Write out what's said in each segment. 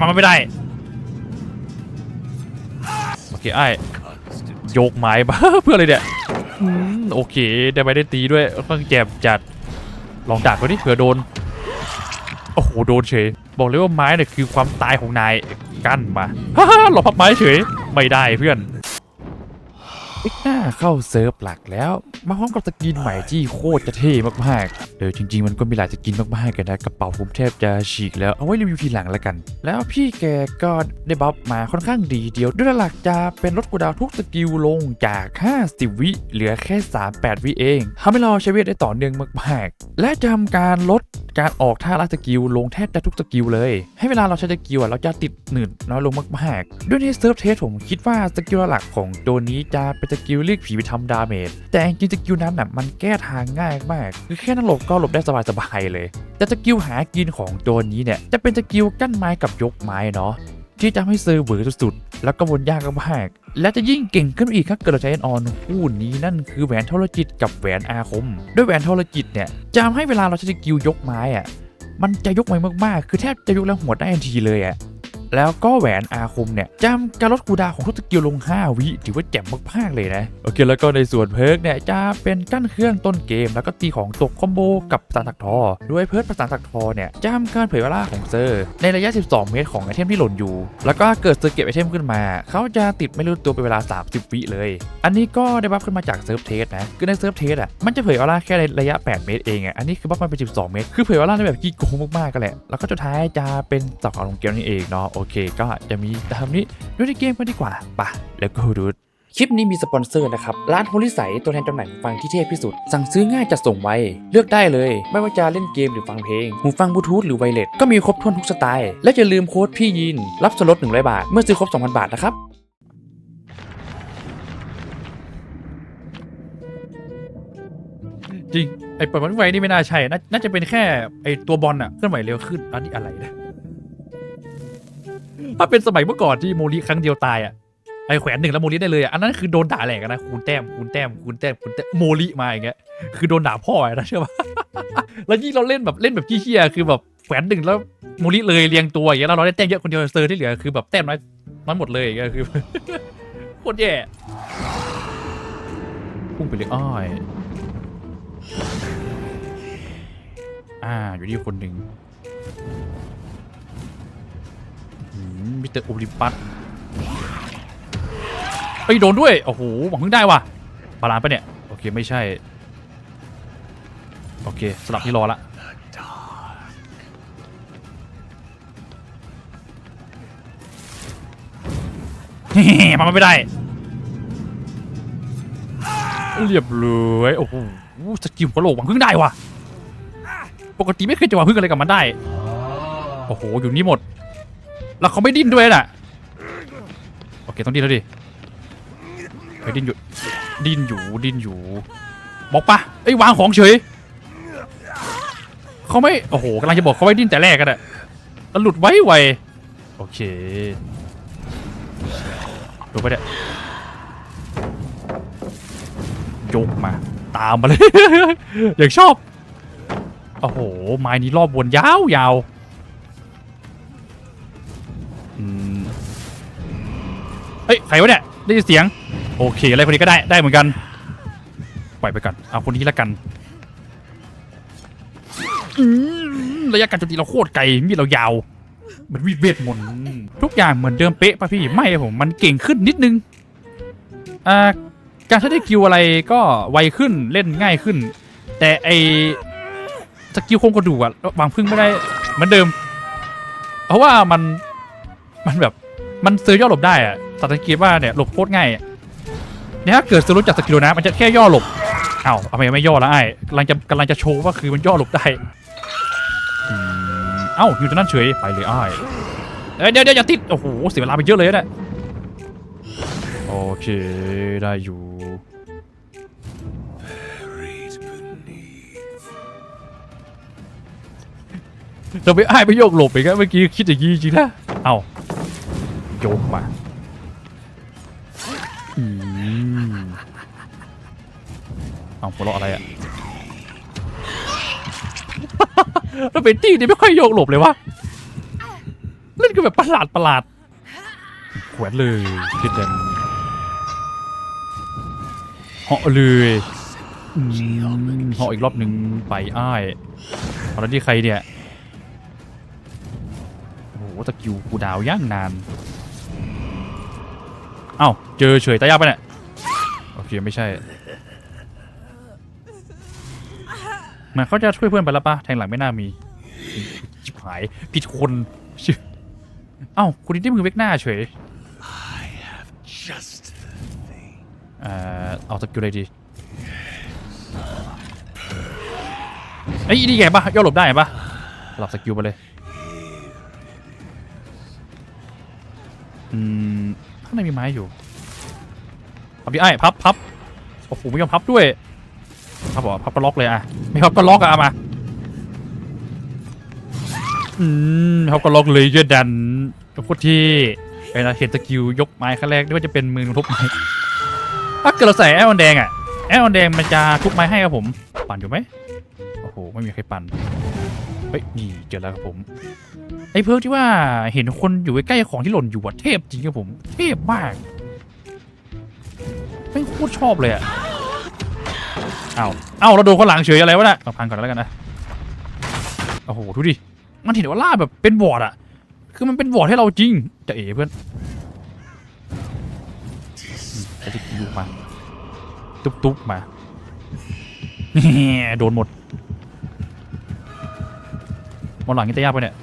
มันไม่ได้ โอเคไอ้โยกไม้บ้าเพื่ออะไรเนี่ยอืมโอเคได้ไปได้ตีด้วยต้องแจมจัดลองดักไว้ดิเผื่อโดน โอ้โห โดนเฉย บอกเลยว่าไม้เนี่ยคือความตายของนาย กั้นมา ฮ่าฮ่าหลบพับไม้เฉย ไม่ได้เพื่อน อีกหน้าเข้าเซิร์ฟหลักแล้ว มาพร้อมกับสกินใหม่ที่โคตรจะเท่มากๆเออจริง ๆ มันก็มีหลายสกินมากๆกันนะกระเป๋าผมแทบจะฉีกแล้วเอาไว้รีวิวทีหลังแล้วกัน แล้วพี่แกก็ได้บัฟมาค่อนข้างดีเดียวด้วยหลักจะเป็นลดกูดาวทุกสกิลลงจาก 50 วิเหลือแค่ 38 วิเองทำให้เราใช้เวทได้ต่อเนื่องมากๆ และจะทำการลดการออกท่าละสกิลลงแทบจะทุกสกิลเลย ให้เวลาเราใช้สกิลอะเราจะติดหนืดน้อยลงมากๆ ด้วยในเซิร์ฟเทสผมคิดว่าสกิลหลักของตัวนี้จะเป็นสกิลเรียกผีไปทำดาเมจ แต่จริงสกิลนั้นน่ะมันแก้ทางง่ายมาก คือแค่นั้นหลบก็หลบได้สบายๆเลย แต่สกิลหากินของตัวนี้เนี่ยจะเป็นสกิลกั้นไม้กับยกไม้เนาะที่จะให้เซอร์เวอร์สุดๆ แล้วก็วนยากมาก และจะยิ่งเก่งขึ้นอีกถ้าเกิดเราใช้ออนคู่นี้นั่นคือแหวนทรจิตกับแหวนอาคม ด้วยแหวนทรจิตเนี่ยจะทำให้เวลาเราใช้สกิลยกไม้อะมันจะยกไม้มากๆ คือแทบจะยกแล้วหัวได้ทันทีเลยอะ แล้วก็แหวนอาคมเนี่ยจำการลดคูดาของทุกสกิลลง 5 วิถือว่าแจ่มมากๆเลยนะโอเคแล้วก็ในส่วนเพิร์กเนี่ยจะเป็นกั้นเครื่องต้นเกม แล้วก็ตีของตกคอมโบกับประสานตักทอด้วยเพิร์กประสานตักทอเนี่ยจำการเผยเวลาของเซอร์ ในระยะ 12 เมตรของไอเทมที่หล่นอยู่ แล้วก็เกิดเซอร์เก็บไอเทมขึ้นมา เขาจะติดไม่รู้ตัวเป็นเวลา 30 วิเลย อันนี้ก็ได้บัฟขึ้นมาจากเซิร์ฟเทสนะคือในเซิร์ฟเทสอะมันจะเผยเวลาแค่ในระยะ 8 เมตรเองอะอันนี้คือบัฟมันเป็น 12 เมตร คือเผยเวลาได้แบบกี้โกงมากๆกันแหละแล้วก็สุดท้ายจะเป็นสับขาลงเกมนี่เองเนาะโเค ก็จะมีตามนี้ดูในเกมกันดีกว่าไปะแล้วก็ดูคลิปนี้มีสปอนเซอร์นะครับ ร้านโฮลิสัยตัวแทนจำหน่ายหูฟังที่เทพที่สุด สั่งซื้อง่ายจัดส่งไว เลือกได้เลย ไม่ว่าจะเล่นเกมหรือฟังเพลง หูฟังบลูทูธหรือไวเลสก็มีครบถ้วนทุกสไตล์ และอย่าลืมโค้ดพี่ยิน รับส่วนลด100 บาท เมื่อซื้อครบ 2,000 บาทนะครับจริง ไอ้เปิดมันไวนี่ไม่น่าใช่นาน่าจะเป็นแค่ไอ้ตัวบอลอะเคลื่อนไหวเร็วขึ้นอันนี้อะไรนะ ถ้าเป็นสมัยเมื่อก่อนที่โมลิครั้งเดียวตายอะไอ้แขวนหนึ่งแล้วโมลิได้เลยอะอันนั้นคือโดนด่าแหลกนะคูณแต้มคูณแต้มคูณแต้มคูณแต้มโมลิมาอย่างเงี้ยคือโดนด่าพ่อนะเชื่อปะแล้วยิ่งเราเล่นแบบเล่นแบบขี้เหี้ยคือแบบแขวนหนึ่งแล้วโมลิเลยเรียงตัวอย่างเงี้ยแล้วเราได้แต้มเยอะคนเดียวเซอร์ที่เหลือคือแบบแต้มน้อยน้อยหมดเลยอย่างเงี้ยคือโคตรแย่พุ่งไปเลยอ้อยอ่าอยู่ที่คนหนึ่ง มิสเตอร์โอลิมปัสเอ้โดนด้วย โอ้โหหวังพึ่งได้ว่ะบาลานปะเนี่ย โอเค ไม่ใช่ โอเค สลับที่รอละมันไม่ได้ เรียบร้อยโอ้โหสกิลกระโหลกหวังพึ่งได้ว่ะ ปกติไม่เคยจะหวังพึ่งอะไรกับมันได้ โอ้โห อยู่นี่หมด แล้วเขาไม่ดิ้นด้วยน่ะ โอเคต้องดิ้นแล้วดิเฮ้ยดิ้นอยู่ ดิ้นอยู่ ดิ้นอยู่ บอกปะไอ้วางของเฉย เขาไม่ โอ้โหกำลังจะบอกเขาไม่ดิ้นแต่แรกกันอะแล้วหลุดไว้ไวโอเคดูไปเนี่ยยกมา ตามมาเลย อย่างชอบ โอ้โห ไม้นี้รอบวนยาวยาว เฮ้ยใครวะเนี่ยได้ยินเสียง โอเคอะไรคนนี้ก็ได้ได้เหมือนกันปล่อยไปก่อนเอาคนนี้ละกันระยะการโจมตีเราโคตรไกลมีดเรายาวมันวิเวทมนต์ทุกอย่างเหมือนเดิมเป๊ะป่ะพี่ไม่ผมมันเก่งขึ้นนิดนึงอ่าการใช้ได้คิวอะไรก็ไวขึ้นเล่นง่ายขึ้น แต่ไอสกิลโครงกระดูกอะวางพึ่งไม่ได้เหมือนเดิม เพราะว่ามันมันแบบมันซื้อย่อหลบได้อะ สังเกตว่าเนี่ยหลบโคตรง่ายเนี่ยถ้าเกิดซื้อรู้จักสกิลนะ มันจะแค่ย่อหลบเอ้าทำไมไม่ย่อล้วไอ้กำลังจะกำลังจะโชว์ว่าคือมันย่อหลบได้เอ้าอยู่ตรงนั้นเฉยไปเลยไอ้เดี๋ยวเดี๋ยวอย่าติดโอ้โหเสียเวลาไปเยอะเลยเนะโอเคได้อยู่เราไปอ้ายไปโยกหลบไปกันเมื่อกี้คิดอย่างนี้จริงนะเอาโยกมา เอาหัวเราะอะไรอะแล้วเป็นตี้นี่ไม่ค่อยโยกหลบเลยวะเล่นนคือแบบประหลาดประหลาดแขวนเลยคิดเด่นเหาะเลยเหาะอีกรอบหนึ่งไปอ้ายตอนนั้นที่ใครเนี่ยโอ้โหตะกิวกูดาวย่างนานเอ้าเจอเฉยตายากไปเนี่ยโอเคไม่ใช่ มันเขาจะช่วยเพื่อนไปแล้วปะแทงหลังไม่น่ามีจิบหายผิดคนชื่อเอ้าคุณนี่ได้มือเวกหน้าเฉย Just the thing. เอ่อเอาสกิลอะไรดีไอ้ยนี่ไงปะย่อหลบได้ปะหลับสกิลไปเลยอืมข้างในมีไม้อยู่พับดิไอ้พับพับโอ้โหไม่ยอมพับด้วย พับบอกพับก็ล็อกเลยอะไม่พับก็ล็อกอะเอามาอืมพับก็ล็อกเลยเยอะดันโคตรที่เวลาเห็นสกิลยกไม้ครั้งแรกนึกว่าจะเป็นมือทุบไม้ถ้าเกิดเราใส่แอลอนแดงอะแอลอนแดงมันจะทุบไม้ให้ครับผม ปั่นอยู่ไหมโอ้โหไม่มีใครปั่นเฮ้ยนี่เจอแล้วครับผมไอ้เพิร์กที่ว่าเห็นคนอยู่ใกล้ของที่หล่นอยู่อะเทพจริงครับผม เทพมากไม่โคตรชอบเลยอะ เอาเอ้าเราโดนคนหลังเฉยอะไรวะเน่ะเอาพังก่อนแล้วกันนะโอ้โหดูดิมันเห็นว่าล่าแบบเป็นวอร์ดอะคือมันเป็นวอร์ดให้เราจริงจะเอ๋เพื่อนอืมไอ้ที่อยู่มาตุ๊บตุ๊บมาโดนหมดมอนหลังนี่จะยากไปเนี่ย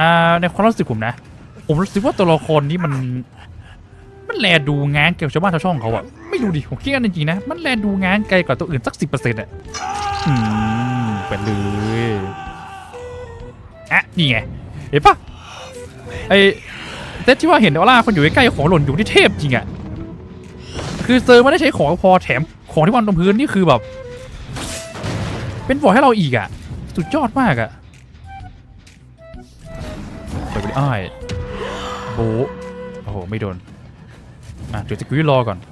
อ่าในความรู้สึกผมนะ ผมรู้สึกว่าตัวละครนี้มัน มันแลดูงานเกี่ยวกับชาวบ้านชาวช่องเขาอะ ไม่รู้ดิผมคิดกันจริงๆนะ มันแลดูงานไกลกว่าตัวอื่นสักสิบเปอร์เซ็นต์อะอืมไปเลยอะนี่ไงเห็นปะไอเซตที่ว่าเห็นออร่าคนอยู่ใกล้ๆของหล่นอยู่ที่เทพจริงอะคือเซอร์ไม่ได้ใช้ของพอแถมของที่วางตรงพื้นนี่คือแบบ เป็นบอร์ดให้เราอีกอะสุดยอดมากอะไปไปดิอ้ายโบะโอ้โหไม่โดน อะเดี๋ยวจะกุยรอก่อนอืมเ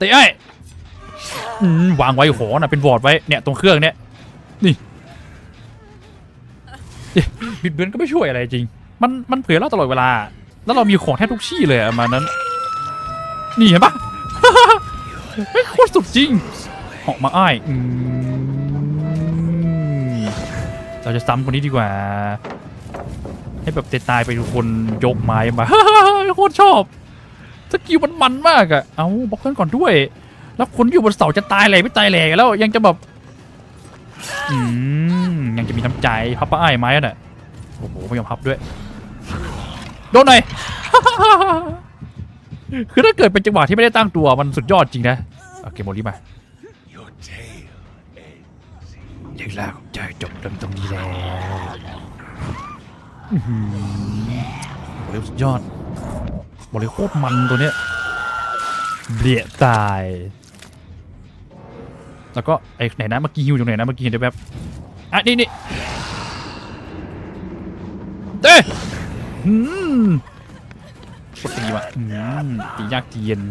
ตะไอ้วางไว้หอน่ะเป็นบอร์ดไว้เนี่ยตรงเครื่องเนี่ยนี่บิดเบือนก็ไม่ช่วยอะไรจริง มันมันเผยเราตลอดเวลา แล้วเรามีของแทบทุกชี่เลยอะประมาณนั้น นี่เห็นปะไม่โคตรสุดจริงออกมาอ้ายเราจะซ้ำคนนี้ดีกว่า ให้แบบตายไปทุกคนยกไม้มาโคตรชอบ สกิลมันมันมากอะเอาบล็อกเพื่อนก่อนด้วย แล้วคนอยู่บนเสาจะตายแหล่ไม่ตายแหล่กันแล้วยังจะแบบอืมยังจะมีน้ำใจพับป้าอ้ายไม้น่ะโอ้โหไม่ยอมพับด้วยโดนหน่อยคือถ้าเกิดเป็นจังหวะที่ไม่ได้ตั้งตัวมันสุดยอดจริงนะโอเคโมลิมา Your tale ends. อย่างแรกจะจบตรงตรงนี้แล้วอื้อหือบอกเลยสุดยอด บอกเลยโคตรมันตัวเนี้ยเบียตาย แล้วก็ไอ้ไหนนะเมื่อกี้ฮิวอยู่ไหนนะเมื่อกี้เห็นได้แบบอะนี่นี่เต้อืมกดตีว่ะอืมตียากตีเย็น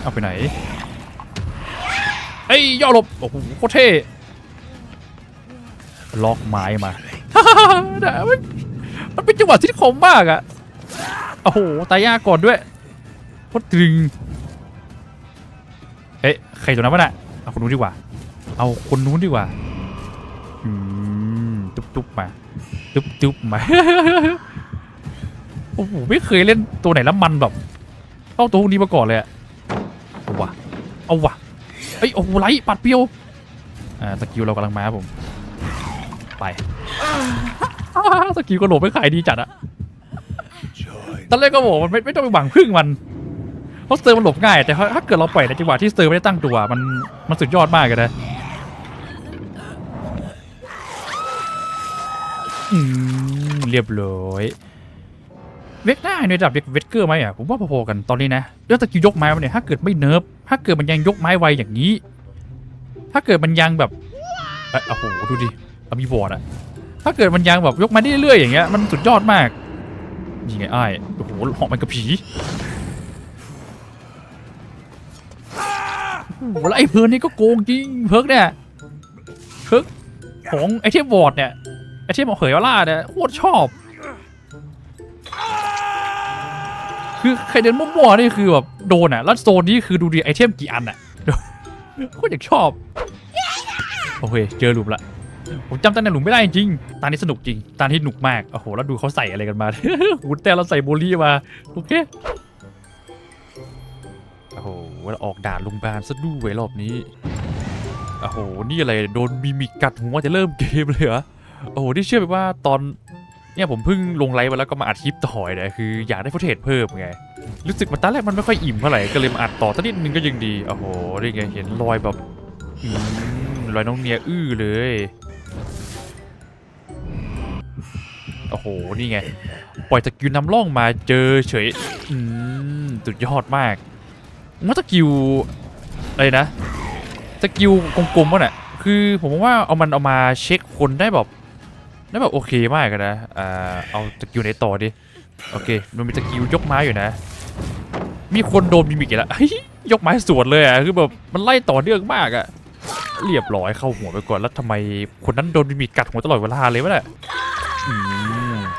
เอาไปไหนเอ้ยย่อหลบโอ้โหโคตรเท่ล็อกไม้มาแต่มันมันเป็นจังหวะที่คมมากอะ โอ้โห ตายยากก่อนด้วยโคตรตึงเอ๊ะใครตัวนั้นวะน่ะเอาคนนู้นดีกว่า เอาคนนู้นดีกว่าอืมจุ๊บจุ๊บมาจุ๊บจุ๊บมาโอ้โหไม่เคยเล่นตัวไหนแล้วมันแบบเข้าตัวพวกนี้มาก่อนเลยอะเอาวะเอาวะเอ้ยโอ้โหไลท์ปัดเปรียวอ่าสกิลเรากำลังมาผม ไปสกิลกระโดดไม่ขายดีจัดอะ ตอนแรกก็บอกมันไม่ไม่ต้องไปหวังพึ่งมันเพราะสเตอร์มันหลบง่ายแต่ถ้าเกิดเราปล่อยในจังหวะที่สเตอร์ไม่ได้ตั้งตัวมันมันสุดยอดมากเลยนะเรียบร้อยเวกหน้าในระดับเวกเกอร์ไหมอะผมว่าพอๆกันตอนนี้นะแล้วตะกี้ยกไม้มันเนี่ยถ้าเกิดไม่เนิร์ฟถ้าเกิดมันยังยกไม้ไวอย่างนี้ ถ้าเกิดมันยังแบบเอ้ยโอ้โหดูดิเอามีบอร์ดอะถ้าเกิดมันยังแบบยกไม้ได้เรื่อยๆอย่างเงี้ยมันสุดยอดมากนี่ไอ้ายโอ้ หเหอกมันกับผีโอ้แล้วไอ้เพิร์นนี่ก็โกงจริงเพิร์กเนี่ยเพิร์กของไอเทมวอร์ดเนี่ยไอเทมของเหยอล่าเนี่ยโคตรชอบ คือใครเดินมั่วๆนี่คือแบบโดนอะแล้วโซนนี้คือดูดีไอเทมกี่อันอะโคตรอยากชอบ โอเค เจอหลุมละ ผมจำตำแหน่งหลุมไม่ได้จริง ตานี้สนุกจริง ตานี้หนุกมาก โอ้โห แล้วดูเขาใส่อะไรกันมาหูแต่เราใส่โบลี่มา โอเค โอ้โหแล้วออกด่านลุงบานซะด้วยรอบนี้ โอ้โห นี่อะไร โดนมีมิกกัดหัวจะเริ่มเกมเลยเหรอ โอ้โห ที่เชื่อไปว่าตอนเนี่ยผมเพิ่งลงไลฟ์มาแล้วก็มาอัดคลิปต่อยเนี่ยคืออยากได้ฟุตเทจเพิ่มไง รู้สึกมันตอนแรกมันไม่ค่อยอิ่มเท่าไหร่ก็เลยมาอัดต่อสักนิดนึงก็ยังดี โอ้โหนี่ไงเห็นรอยแบบรอยน้องเนียอื้อเลย โอ้โห นี่ไง ปล่อยสกิลนำร่องมาเจอเฉย อืมสุดยอดมากมันสกิลอะไรนะ สกิลกลมๆวะเนี่ยคือผมว่าเอามันเอามาเช็คคนได้แบบได้แบบโอเคมากนะอ่าเอาสกิลไหนต่อดิ โอเค มันมีสกิลยกไม้อยู่นะ มีคนโดนมิมิกอีกแล้วยกไม้สวนเลยอะ คือแบบมันไล่ต่อเนื่องมากอะ เรียบร้อยเข้าหัวไปก่อน แล้วทำไมคนนั้นโดนมิมิกกัดหัวตลอดเวลาเลยวะเนี่ย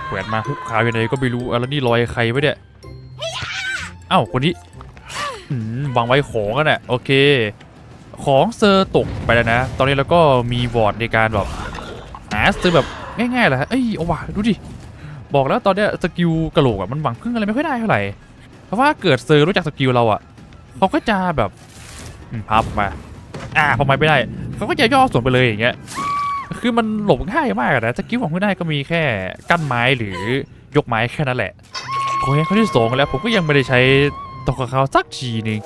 แขวนมาฮุกขาอยู่ไหนก็ไม่รู้อะแล้วนี่รอยใครวะเนี่ยเอ้าคนนี้อืมวางไว้ของกันน่ะโอเค ของเซอร์ตกไปแล้วนะ ตอนนี้เราก็มีวอร์ดในการแบบหาซื้อแบบง่ายๆแหละเอ้ยเอาว่ะดูดิ บอกแล้วตอนเนี้ยสกิลกระโหลกอะมันหวังพึ่งอะไรไม่ค่อยได้เท่าไหร่ เพราะว่าเกิดเซอร์รู้จักสกิลเราอะเขาก็จะแบบพับมา อ่าพอไม่ได้เขาก็จะย่อส่วนไปเลยอย่างเงี้ย คือมันหลบง่ายมากนะสกิลของพึ่งได้ก็มีแค่กั้นไม้หรือยกไม้แค่นั้นแหละโอ้ยเข้อที่สองแล้วผมก็ยังไม่ได้ใช้ตกกับเขาสักทีนึง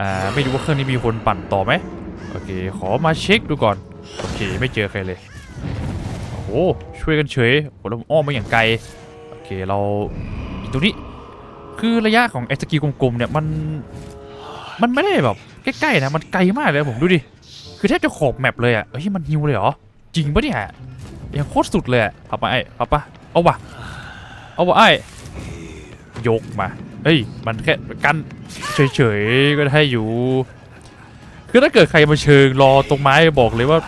อ่าไม่รู้ว่าเครื่องนี้มีคนปั่นต่อไหมโอเค ขอมาเช็คดูก่อน โอเค ไม่เจอใครเลย โอ้โห ช่วยกันเฉยโหเราอ้อมมาอย่างไกล โอเค เราอีกตรงนี้ คือระยะของไอ้สกีกลมๆเนี่ย มัน มันไม่ได้แบบ ใกล้ ๆ นะ มันไกลมากเลยผมดูดิ คือแทบจะขอบแมปเลยอะเฮ้ย มันฮิวเลยเหรอ จริงปะเนี่ยยังโคตรสุดเลยอะพับมาไอ้พับปะเอาวะเอาวะไอ้ยกมาเฮ้ยมันแค่กันเฉยๆก็ได้อยู่ คือถ้าเกิดใครมาเชิงรอตรงไม้บอกเลยว่า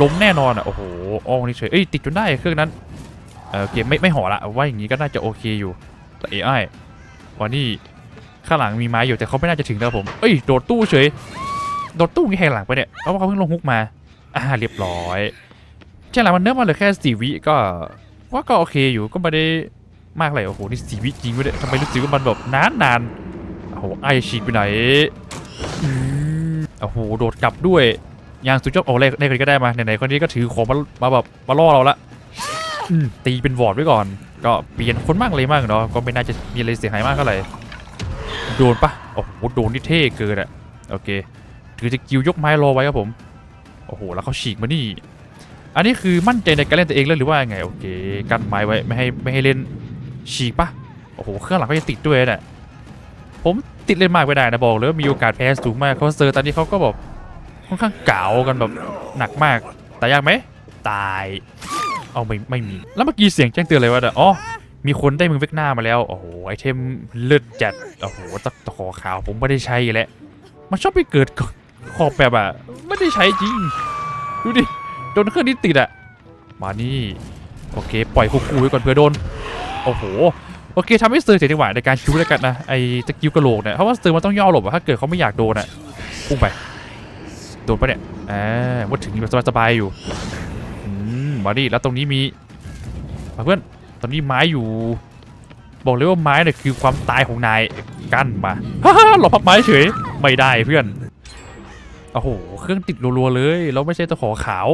ล้มแน่นอนอะโอ้โหอ้องนี่เฉยเอ้ยติดจนได้เครื่องนั้นเออโอเคไม่ไม่ห่อละว่าอย่างนี้ก็น่าจะโอเคอยู่แต่เอไอวันนี้ข้างหลังมีไม้อยู่แต่เขาไม่น่าจะถึงแล้วผมเอ้ยโดดตู้เฉยโดดตู้งี้แหงหลังไปเนี่ยเพราะว่าเขาเพิ่งลงฮุกมา อ่าเรียบร้อยใช่แหละมันเนื้อมาเหลือแค่สี่วิก็ ว่าก็โอเคอยู่ก็ไม่ได้มากเลยโอ้โหนี่สี่วิจริงเว้ยเนี่ยทำไมรู้สึกว่ามันแบบนานนานๆโอ้โหไอฉีกไปไหนอืมโอ้โหโดดกลับด้วยยางสุดยอดโอ้เล่ได้คนก็ได้มาไหนๆคนนี้ก็ถือของมามาแบบมาล่อเราละอืมตีเป็นวอร์ดไว้ก่อน ก็เปลี่ยนคนมากเลยมากเนาะก็ไม่น่าจะมีอะไรเสียหายมากเท่าไหร่โดนปะโอ้โหโดนนี่เท่เกินอะโอเคถือจะกิวยกไม้รอไว้ครับผม โอ้โห แล้วเขาฉีกมานี่ อันนี้คือมั่นใจในการเล่นตัวเองเลยหรือว่าไง โอเค กันไม้ไว้ไม่ให้ไม่ให้เล่นฉีกปะโอ้โห เครื่องหลังก็จะติดด้วยเนี่ยผมติดเล่นมากไม่ได้นะบอกเลยว่ามีโอกาสแพ้สูงมากเขาเซอร์ตอนนี้เขาก็แบบค่อนข้างเก๋ากันแบบหนักมากแต่ยากไหม ตาย เอาไม่ไม่มี แล้วเมื่อกี้เสียงแจ้งเตือนเลยว่าเนี่ยอ๋อ มีคนได้มือเวกหน้ามาแล้ว โอ้โห ไอเทมเลือดจัด โอ้โหตะขอขาวผมไม่ได้ใช้แล้ว มันชอบไปเกิด ขอบแบบอะไม่ได้ใช้จริง ดูดิ โดนเครื่องนี้ติดอะมานี่โอเค ปล่อยคู่ๆไว้ก่อนเผื่อโดน โอ้โห โอเคทำให้เซอร์เสียจังหวะในการคิวแล้วกันนะ ไอ้สกิลกระโหลกเนี่ยเพราะว่าเซอร์มันต้องย่อหลบอะถ้าเกิดเขาไม่อยากโดนอะพุ่งไป โดนปะเนี่ยอ่าว่าถึงแบบสบายๆอยู่อมมาดิแล้วตรงนี้มีมาเพื่อน ตอนนี้ไม้อยู่ บอกเลยว่าไม้เนี่ยคือความตายของนาย กั้นมาฮ่าหลบพับไม้เฉย ไม่ได้เพื่อน โอ้โห เครื่องติดรัวๆเลยแล้วไม่ใช่ตะขอขาว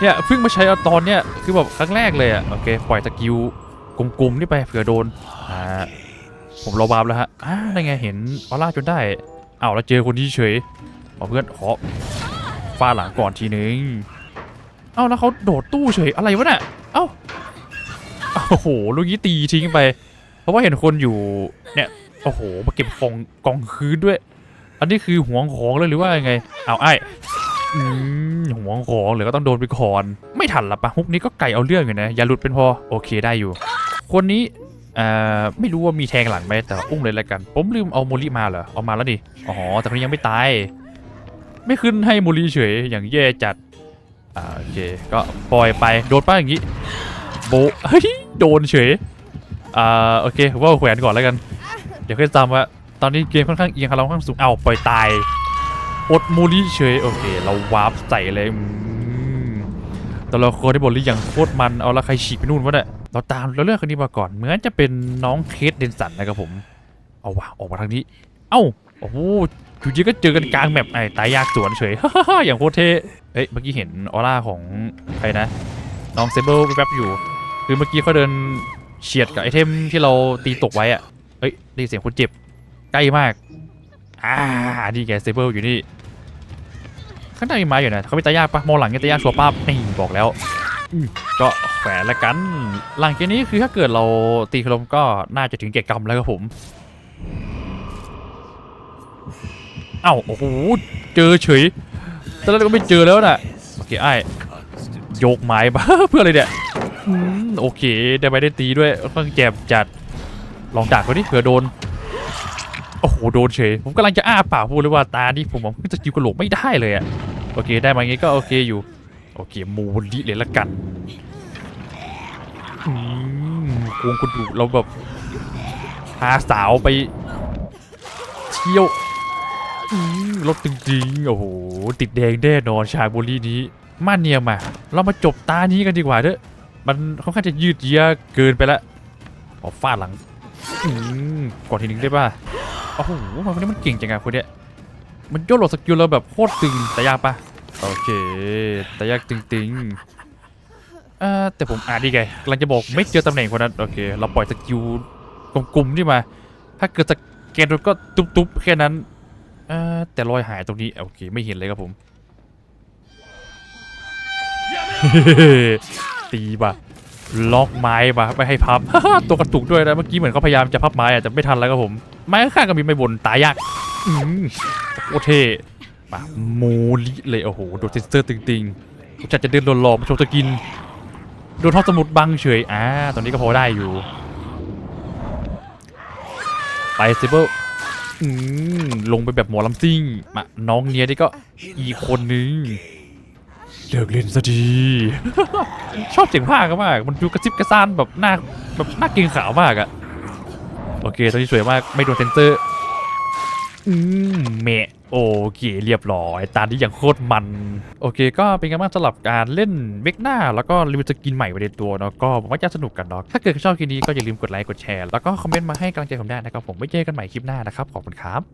เนี่ยเพิ่งมาใช้เอาตอนเนี้ย คือแบบครั้งแรกเลยอะโอเค ปล่อยสกิลกลมๆนี่ไปเผื่อโดน อ่า ผมรอบาบแล้วฮะ อ่าได้ไงเห็นออร่าจนได้อ้าวแล้วเจอคนที่เฉยขอเพื่อนขอฟาดหลังก่อนทีนึง เอ้าแล้วเขาโดดตู้เฉยอะไรวะเนี่ยเอ้าโอ้โห ลูกนี้ตีทิ้งไป เพราะว่าเห็นคนอยู่ เนี่ย โอ้โห มาเก็บของกองคืนด้วย อันนี้คือห่วงของเลยหรือว่ายังไง เอาไอ้อืมห่วงของหรือก็ต้องโดนไปก่อน ไม่ทันละปะฮุกนี้ก็ไก่เอาเรื่องอยู่นะ อย่าหลุดเป็นพอ โอเคได้อยู่ คนนี้เอ่อไม่รู้ว่ามีแทงหลังไหมแต่อุ้มเลยแล้วกัน ผมลืมเอาโมลิมาเหรอ เอามาแล้วดิ อ๋อ แต่คนนี้ยังไม่ตาย ไม่ขึ้นให้โมลิเฉย อย่างแย่จัด อ่าโอเค ก็ปล่อยไป โดนป้าอย่างงี้ โบเฮ้ย โดนเฉย อ่า โอเคว่าแขวนก่อนแล้วกัน เดี๋ยวค่อยจำว่า ตอนนี้เกมค่อนข้างเอียงคาราค่อนข้างสูงเอาปล่อยตายอดโมลิเฉยโอเค เราวาร์ปใส่เลยอืมตัวละครที่บทลีอย่างโคตรมันเอาละใครฉีกไปนู่นวะเนี่ยเราตามเราเลือกคนนี้มาก่อน เหมือนจะเป็นน้องเคสเดนสันนะครับผม เอาวะออกมาทางนี้ เอ้าโอ้โหอยู่ดีก็เจอกันกลางแมปไอ้ตายยากสวนเฉยอย่างโคตรเท่เอ้ยเมื่อกี้เห็นออร่าของใครนะ น้องเซเบิลแป๊บอยู่คือเมื่อกี้เขาเดินเฉียดกับไอเทมที่เราตีตกไว้อะเฮ้ยได้เสียงคนเจ็บ ใกล้มาก อ่า นี่แกเซเบิลอยู่นี่ ข้างในมีไม้อยู่นะเขามีตายากปะมองหลังเนี่ยตายากชัวร์ป้านี่บอกแล้ว ก็แขวนละกัน หลังเกมนี้คือถ้าเกิดเราตีคลมก็น่าจะถึงแก่กรรมแล้วครับผม เอ้า โอ้โห เจอเฉยตอนแรกก็ไม่เจอแล้วน่ะ โอเคไอ้ย Constant โยกไม้บ้าเพื่ออะไรเนี่ยโอเค ได้ไปได้ตีด้วยค่อนข้างแจมจัด ลองดักเขาดิเผื่อโดน โอ้โหโดนเฉยผมกำลังจะอ้าปากพูดเลยว่าตานี่ผมบอกจะกิวกระโหลกไม่ได้เลยอะโอเคได้มางี้ก็โอเคอยู่โอเคมูลิเลยละกันอืมกวงกุดุเราแบบพาสาวไปเที่ยวอืมรถจริงๆโอ้โหติดแดงแน่นอนชายบุรีนี้มาเนียมอะเรามาจบตานี้กันดีกว่าเด้อมันค่อนข้างจะยืดเยื้อเกินไปละออกฟาดหลังอืมก่อนทีหนึ่งได้ป่ะ โอ้โหมันคนนี้มันเก่งจังอะคนเนี้ยมันโยนโหลดสกิลเราแบบโคตรตึงแต่ยากปะโอเคแต่ยากตึงๆเอ่อแต่ผมอ่านดีไงกำลังจะบอกไม่เจอตำแหน่งคนนั้นโอเค เราปล่อยสกิลกลมๆนี่มา ถ้าเกิดสแกนโดนก็ตุ๊บๆแค่นั้นเอ่อแต่รอยหายตรงนี้โอเคไม่เห็นเลยครับผมตีปะ ล็อกไม้ปะไม่ให้พับ ตัวกระตุกด้วยนะเมื่อกี้เหมือนเขาพยายามจะพับไม้อะแต่ไม่ทันแล้วครับผม ไม้ข้างๆก็มีไม่บนตายยากโอเท่ปะโมลิเลยโอ้โหโดนเซนเซอร์ตึงๆผมจะจะเดินหลอๆมาโชว์สกินโดนห้องสมุดบังเฉยอ่าตอนนี้ก็พอได้อยู่ไปเซเบิลอืมลงไปแบบหมอลำซิ่งมาน้องเนียนี่ก็อีกคนนึง เลิกเล่นซะดีชอบเสียงภาคมาก มันดูกระซิบกระซานแบบหน้าแบบหน้าเกรงขาวมากอะโอเคตอนนี้สวยมากไม่โดนเซนเซอร์ อืมเมะโอเคเรียบร้อยตานี้อย่างโคตรมัน โอเค ก็เป็นไงบ้างสำหรับการเล่นเบกหน้า แล้วก็รีวิวสกินใหม่ไปในตัวเนาะก็ผมว่าจะสนุกกันเนาะถ้าเกิดชอบคลิปนี้ก็อย่าลืมกดไลค์กดแชร์แล้วก็คอมเมนต์มาให้กำลังใจผมได้นะครับผมไว้เจอกันใหม่คลิปหน้านะครับขอบคุณครับ